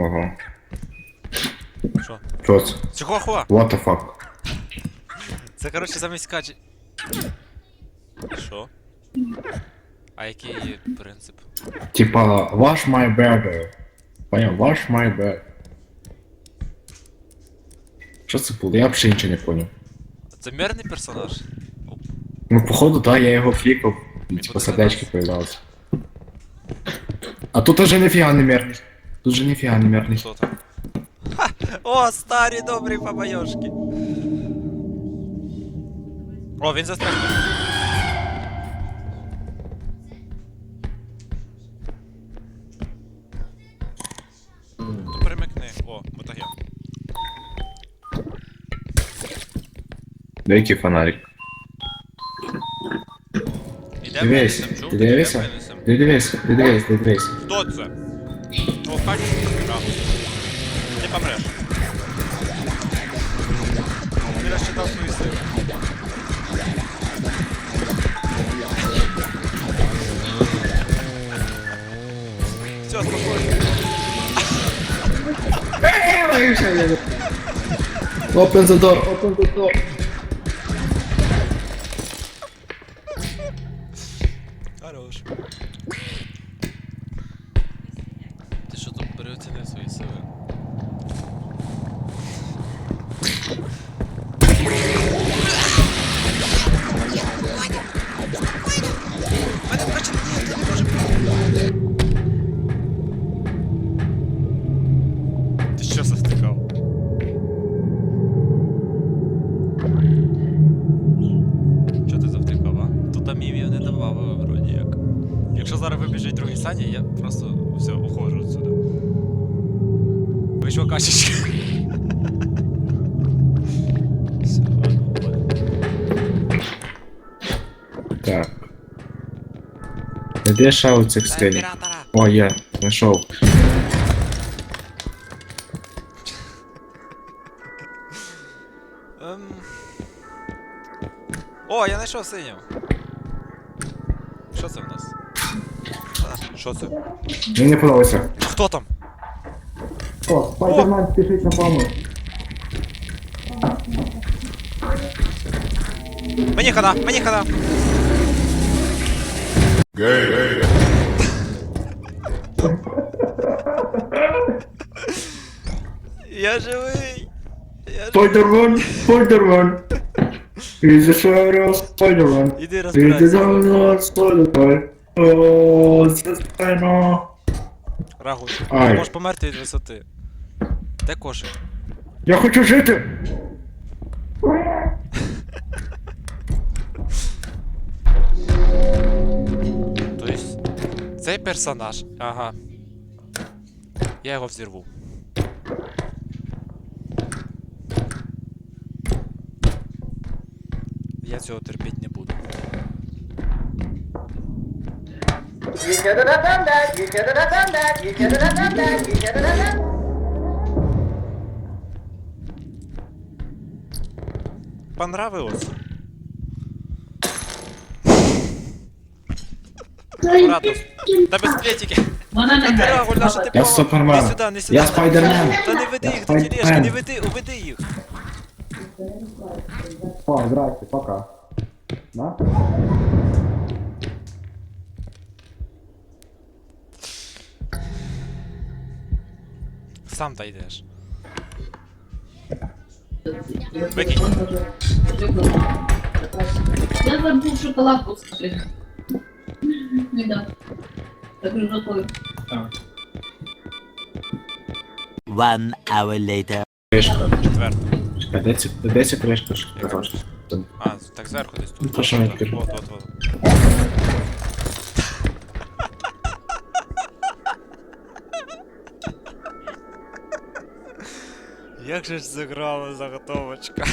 Ого. Що? Що це? Чихуахуа! What the fuck? Це, коротше, замість качі. Що? А який є принцип? Типа, wash my burger. Понял, wash my burger. Що це було? Я взагалі нічого не понял. Це мирний персонаж? Ну, походу, да, я його флікав. і, Типа сердечки появлялось. А тут уже ніфіга не мирний. Тут же ніфіга не мирний. Хто там? Ха! О, старі добрі побайошки. О, він застряг. Ну перемикни. О, мотоген. Деякий фонарик. Іде Дивись, винесем, чув? ти Іде дивишся? винесем. Ти дивись, ти дивись, ти дивись. Хто це? О, хач. Ти помреш. Ти розчитав свої сили. Все, спокойно. Open the door, open the door. Хорош. Як. Якщо зараз вибіжить другий Саня, я просто все, уходжу отсюда. Вийшов качечка. Все, ладно, ладно. Так. Де ще у цих скелів? Імператора! О, є, знайшов. Ем... О, я знайшов синю. Що це в нас? А, Що це? Мені не подобається. Хто там? О, Спайдермен спішить на помощь. Мені хана, мені хана! Я живий! Я живий! Спайдермен, Спайдермен. He's a shadow Spider-Man. Іди He's a розбирайся. shadow Spider-Man. О, це стайно. Рагу, ти Ай. можеш померти від висоти. Де кошик? Я хочу жити. Тобто, цей персонаж. Ага. Я його взірву. Я цього терпіти не буду. You should have done that. You should have done that. You should have done that. You should have done that. Понравилось? Аккуратно. Та без плетики. Вона не Та грає. Рагуль, наша ти Я права. Супермен. Не сюди, не сюди. Я Спайдермен. Та не веди Я їх до тележки, Спайдермен. не веди, уведи їх. О, здрасте, пока. Да? Сам та йдеш. Викинь. Я забув шоколадку скажи. Не дам. Так же готовий. One hour later. Кришка. Четверта. Чекай, де ця, де ця кришка? що ти кажеш? А, так зверху десь Ну, тут. то що я кажу? От, от, от. Як же ж заграла заготовочка?